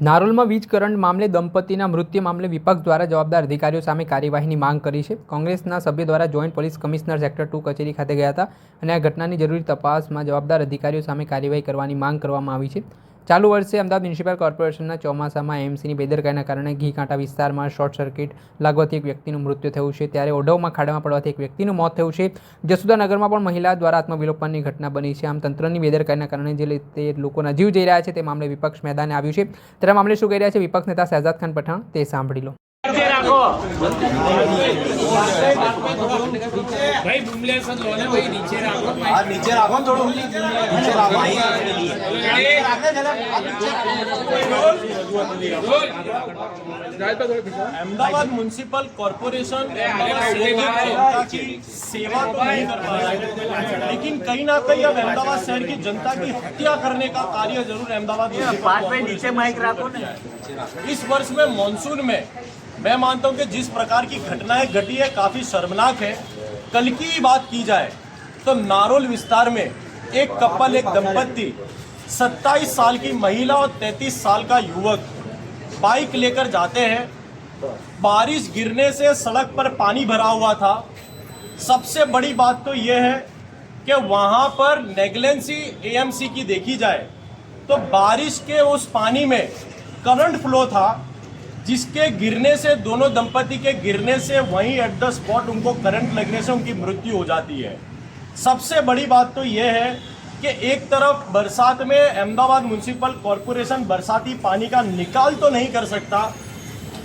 નારોલમાં વીજ કરંટ મામલે દંપતીના મૃત્યુ મામલે વિપક્ષ દ્વારા જવાબદાર અધિકારીઓ સામે કાર્યવાહીની માંગ કરી છે. કોંગ્રેસના સભ્ય દ્વારા joint police commissioner sector two કચેરી ખાતે ગયા હતા અને આ ઘટનાની જરૂરી તપાસમાં જવાબદાર અધિકારીઓ સામે કાર્યવાહી કરવાની માંગ કરવામાં આવી છે. ચાલુ વર્ષે અમદાવાદ મ્યુનિસિપલ કોર્પોરેશનના ચોમાસામાં એમસીની બેદરકારીના કારણે ઘી કાંટા વિસ્તારમાં શોર્ટ સર્કિટ લાગવાથી એક વ્યક્તિનું મૃત્યુ થયું છે. ત્યારે ઓઢવમાં ખાડામાં પડવાથી એક વ્યક્તિનું મોત થયું છે. જસુદાનગરમાં પણ મહિલા દ્વારા આત્મવિલોપનની ઘટના બની છે. આમ તંત્રની બેદરકારીના કારણે જે તે લોકોના જીવ જઈ રહ્યા છે તે મામલે વિપક્ષ મેદાને આવ્યું છે. ત્યારે મામલે શું કહી રહ્યા છે? વિપક્ષ નેતા શહેજાદ ખાન પઠાણ, તે સાંભળી લો. ભાઈ બુમલેસ જ લો ને ભાઈ નીચે રાખો આ નીચે રાખો ને થોડું નીચે રાખો अहमदाबाद म्युनिसिपल कॉरपोरेशन अहमदाबाद शहर की जनता की सेवा तो नहीं कर पा रहा है लेकिन कहीं ना कहीं अब अहमदाबाद शहर की जनता की हत्या करने का कार्य जरूर अहमदाबाद म्युनिसिपल पाँच भाई नीचे माइक रखो ने इस वर्ष में मानसून में मैं मानता हूँ कि जिस प्रकार की घटनाएँ घटी है, काफ़ी शर्मनाक है। कल की बात की जाए तो नारोल विस्तार में एक कपल एक दंपति 27 साल की महिला और 33 साल का युवक बाइक लेकर जाते हैं। बारिश गिरने से सड़क पर पानी भरा हुआ था। सबसे बड़ी बात तो यह है कि वहाँ पर नेगलेंसी एएमसी की देखी जाए तो बारिश के उस पानी में करंट फ्लो था। जिसके गिरने से, दोनों दंपति के गिरने से वहीं एट द स्पॉट उनको करंट लगने से उनकी मृत्यु हो जाती है। सबसे बड़ी बात तो यह है कि एक तरफ़ बरसात में अहमदाबाद म्यूनिसिपल कॉरपोरेशन बरसाती पानी का निकाल तो नहीं कर सकता,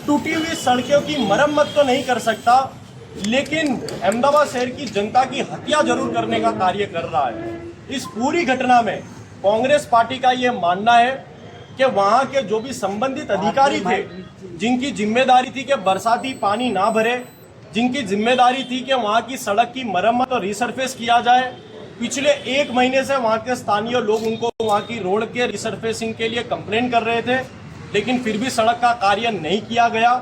टूटी हुई सड़कों की मरम्मत तो नहीं कर सकता, लेकिन अहमदाबाद शहर की जनता की हत्या ज़रूर करने का कार्य कर रहा है। इस पूरी घटना में कांग्रेस पार्टी का ये मानना है कि वहाँ के जो भी संबंधित अधिकारी थे जिनकी ज़िम्मेदारी थी कि बरसाती पानी ना भरे, जिनकी ज़िम्मेदारी थी कि वहाँ की सड़क की मरम्मत और रिसरफेस किया जाए। पिछले एक महीने से वहाँ के स्थानीय लोग उनको वहाँ की रोड के रिसरफेसिंग के लिए कंप्लेन कर रहे थे, लेकिन फिर भी सड़क का कार्य नहीं किया गया।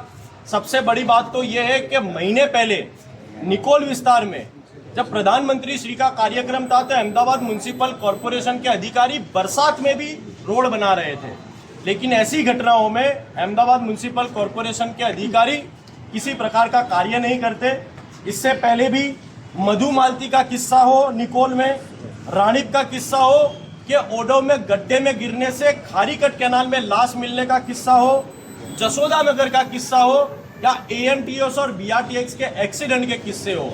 सबसे बड़ी बात तो ये है कि महीने पहले निकोल विस्तार में जब प्रधानमंत्री श्री का कार्यक्रम था तो अहमदाबाद म्यूनसिपल कॉरपोरेशन के अधिकारी बरसात में भी रोड बना रहे थे। लेकिन ऐसी घटनाओं में अहमदाबाद म्यूनिसिपल कॉरपोरेशन के अधिकारी किसी प्रकार का कार्य नहीं करते। इससे पहले भी मधु मालती का किस्सा हो निकोल में राणीप का किस्सा हो कि ओडो में गड्ढे में गिरने से खारीकट कैनाल में लाश मिलने का किस्सा हो जसोदा नगर का किस्सा हो या ए और बीआरटीएक्स के एक्सीडेंट के किस्से हो।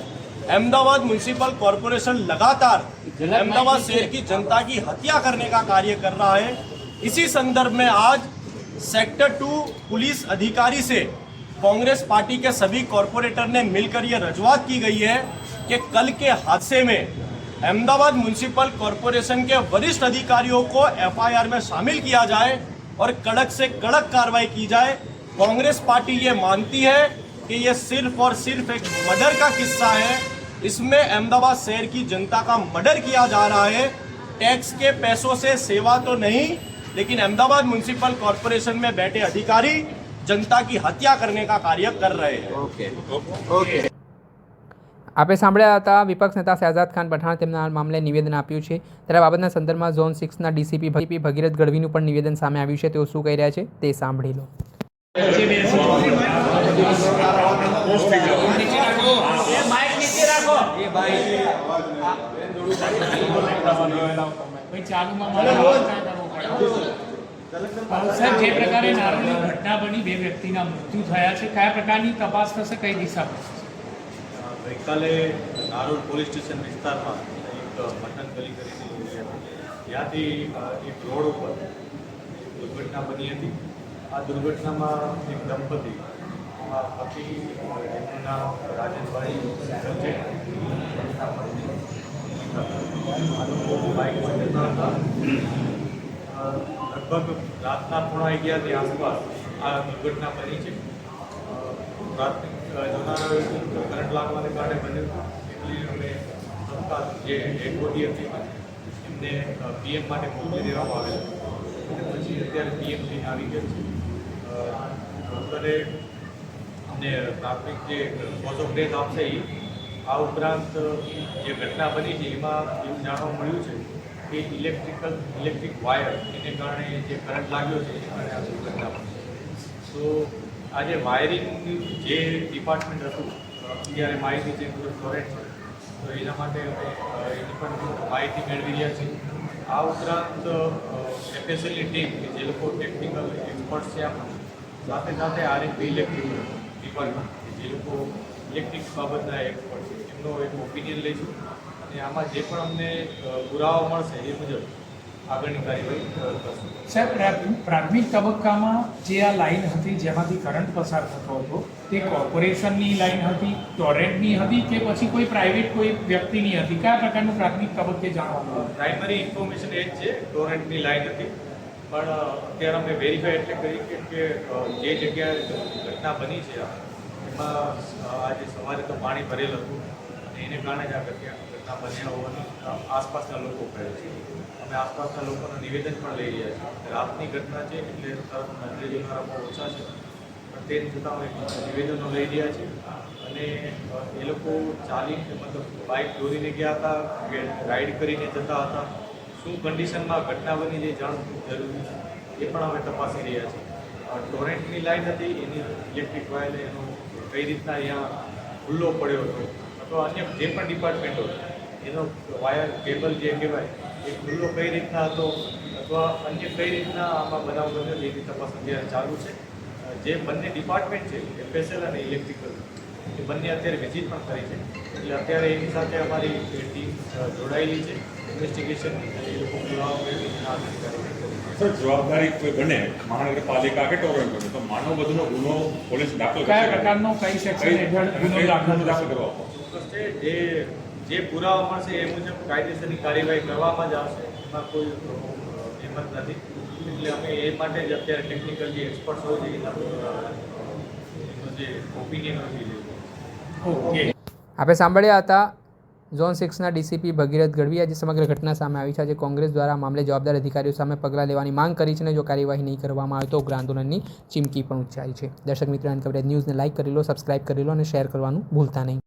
अहमदाबाद म्यूनिसिपल कॉरपोरेशन लगातार अहमदाबाद शहर की जनता की हत्या करने का कार्य कर रहा है। इसी संदर्भ में आज सेक्टर टू पुलिस अधिकारी से कांग्रेस पार्टी के सभी कॉरपोरेटर ने मिलकर ये रजूआत की गई है कि कल के हादसे में अहमदाबाद म्यूनिसिपल कॉरपोरेशन के वरिष्ठ अधिकारियों को एफआईआर में शामिल किया जाए और कड़क से कड़क कार्रवाई की जाए। कांग्रेस पार्टी ये मानती है कि ये सिर्फ़ और सिर्फ़ एक मर्डर का किस्सा है। इसमें अहमदाबाद शहर की जनता का मर्डर किया जा रहा है। टैक्स के पैसों से सेवा तो नहीं लेकिन अहमदाबाद म्यूनिसिपल कॉरपोरेशन में बैठे अधिकारी जनता की हत्या करने का कार्य कर रहे हैं આપે સાંભળ્યા હતા વિપક્ષ નેતા શહેજાદ ખાન પઠાણ તેમના આ મામલે નિવેદન આપ્યું છે ત્યારે આ બાબતના સંદર્ભમાં ઝોન સિક્સના ડીસીપી ભગીપી ભગીરથ ગઢવીનું પણ નિવેદન સામે આવ્યું છે તેઓ શું કહી રહ્યા છે તે સાંભળી લો ये माइक नीचे रखो ભાઈ ચાલુમાં જે પ્રકારે નારોલની ઘટના બની, બે વ્યક્તિના મૃત્યુ થયા છે, કયા પ્રકારની તપાસ થશે, કઈ દિશામાં ગઈકાલે નારોલ પોલીસ સ્ટેશન વિસ્તારમાં એક મટન ગલી કરીને ત્યાંથી એક રોડ ઉપર દુર્ઘટના બની હતી. આ દુર્ઘટનામાં એક દંપતી પતિ એમનું નામ રાજેશભાઈ સજ્જન છે. આ લોકો બાઇકમાં હતા. લગભગ રાતના પોણા અગિયારની આસપાસ આ દુર્ઘટના બની છે. પ્રાથમિક જોનારા કરંટ લાગવાને કારણે બન્યું એટલી અમે તત્કાલ જે ડેડ બોડી હતી એમને પીએમ માટે મોકલી દેવામાં આવેલ. અને પછી અત્યારે પીએમ લઈને આવી ગયો છે. અ, ડૉક્ટરે અમને પ્રાથમિક જે કોઝ ઓફ ડેથ આપશે એ આ ઉપરાંત જે ઘટના બની છે એમાં એવું જાણવા મળ્યું છે કે ઇલેક્ટ્રિકલ, ઇલેક્ટ્રિક વાયર એને કારણે જે કરંટ લાગ્યો છે, એ કારણે આ દુર્ઘટના બની આજે વાયરિંગનું જે ડિપાર્ટમેન્ટ હતું અત્યારે માહિતી જે બધું ફ્લોરેટ છે. તો એના માટે અમે એની પણ માહિતી મેળવી રહ્યા છીએ. આ ઉપરાંત એફએસએલની ટીમ કે જે લોકો ટેકનિકલ એક્સપર્ટ છે આપણે, સાથે સાથે આરએમપી ઇલેક્ટ્રિક ડિપાર્ટમેન્ટ જે લોકો ઇલેક્ટ્રિક બાબતના એક્સપર્ટ છે, એમનો એક ઓપિનિયન લઈશું. અને આમાં જે પણ અમને પુરાવા મળશે એ મુજબ આગળની કાર્યવાહી કરશું. સાહેબ પ્રા- પ્રાથમિક તબક્કામાં જે આ લાઈન હતી જેમાંથી કરંટ પસાર થતો હતો તે કોર્પોરેશનની લાઈન હતી ટોરેન્ટની હતી કે પછી કોઈ પ્રાઇવેટ કોઈ વ્યક્તિની હતી? કયા પ્રકારનું પ્રાથમિક તબક્કે જાણવાનું પ્રાઇમરી ઇન્ફોર્મેશન એ જ છે ટોરેન્ટની લાઈન હતી. પણ અત્યારે અમે વેરીફાઈ એટલે કરી કે કે જે જગ્યાએ ઘટના બની છે એમાં આજે સવારે તો પાણી ભરેલ હતું અને એને કારણે જ આ ઘટના ઘટના બન્યા હોવાનું આસપાસના લોકો કહે છે. અમે આસપાસના લોકોના નિવેદન પણ લઈ રહ્યા છીએ રાતની ઘટના છે એટલે તરત નજરે જોનારા બહુ ઓછા છે. પણ તે છતાં અમે નિવેદનો લઈ રહ્યા છીએ. અને એ લોકો ચાલી મતલબ બાઇક દોરીને ગયા હતા રાઈડ કરીને જતા હતા. શું કન્ડિશનમાં ઘટના બની જે જાણવું જરૂરી છે. એ પણ અમે તપાસી રહ્યા છીએ. ટોરેન્ટની લાઇટ હતી, એની ઇલેક્ટ્રિક વાયર એનો કઈ રીતના અહીંયા ખુલ્લો પડ્યો હતો. અથવા અન્ય જે પણ ડિપાર્ટમેન્ટો એનો વાયર કેબલ જે કહેવાય એ ખુલ્લો કઈ રીતના હતો અથવા અન્ય કઈ રીતના આમાં બનાવ બન્યો એની તપાસ અત્યારે ચાલુ છે. જે બંને ડિપાર્ટમેન્ટ છે એફએસએલ અને ઇલેક્ટ્રિકલ એ બંને અત્યારે વિઝિટ પણ કરી છે. એટલે અત્યારે એની સાથે અમારી ટીમ જોડાયેલી છે ઇન્વેસ્ટિગેશન એ લોકો છે. સર જવાબદારી કોઈ બને? મહાનગરપાલિકા કે ટોરેન્ટો તો માનવ વધુનો ગુનો પોલીસ દાખલ કયા? પ્રકારનો કઈ સેક્શન હેઠળ ગુનો દાખલ કરવા ચોક્કસ છે જે જે પુરાવા મળશે એ મુજબ કાયદેસરની કાર્યવાહી કરવામાં જ આવશે. એમાં કોઈ હિંમત નથી. એટલે અમે એ માટે જ અત્યારે ટેકનિકલ જે એક્સપર્ટ્સ હોય છે એના એનો જે ઓપિનિયન હોય. ઓકે. આપણે સાંભળ્યા હતા ઝોન સિક્સના ડીસીપી ભગીરથ ગઢવી આજે સમગ્ર ઘટના સામે આવી છે. આજે કોંગ્રેસ દ્વારા મામલે જવાબદાર અધિકારીઓ સામે પગલાં લેવાની માંગ કરી છે અને જો કાર્યવાહી નહીં કરવામાં આવે તો ઉગ્ર આંદોલનની ચીમકી પણ ઉચ્ચારી છે. દર્શક મિત્રો એન કવરેજ ન્યૂઝને લાઇક કરી લો સબસ્ક્રાઇબ કરી લો અને શેર કરવાનું ભૂલતા નહીં.